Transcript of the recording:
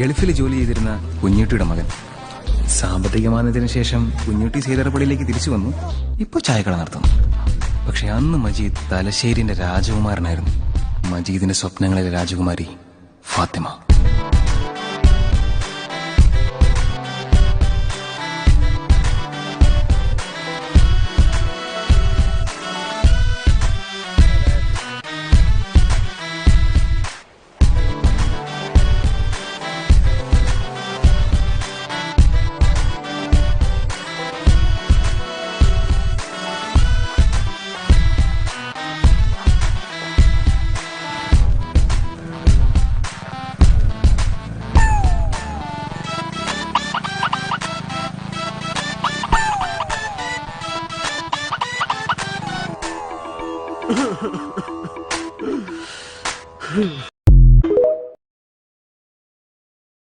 ഗൾഫിൽ ജോലി ചെയ്തിരുന്ന കുഞ്ഞുട്ടിയുടെ മകൻ. സാമ്പത്തിക മാന്ദ്യത്തിന് ശേഷം കുഞ്ഞുട്ടി സീതറപ്പള്ളിയിലേക്ക് തിരിച്ചു വന്നു. ഇപ്പോൾ ചായക്കട നടത്തുന്നു. പക്ഷെ അന്ന് മജീദ് തലശ്ശേരിന്റെ രാജകുമാരനായിരുന്നു. മജീദിന്റെ സ്വപ്നങ്ങളിലെ രാജകുമാരി ഫാത്തിമ. はあ。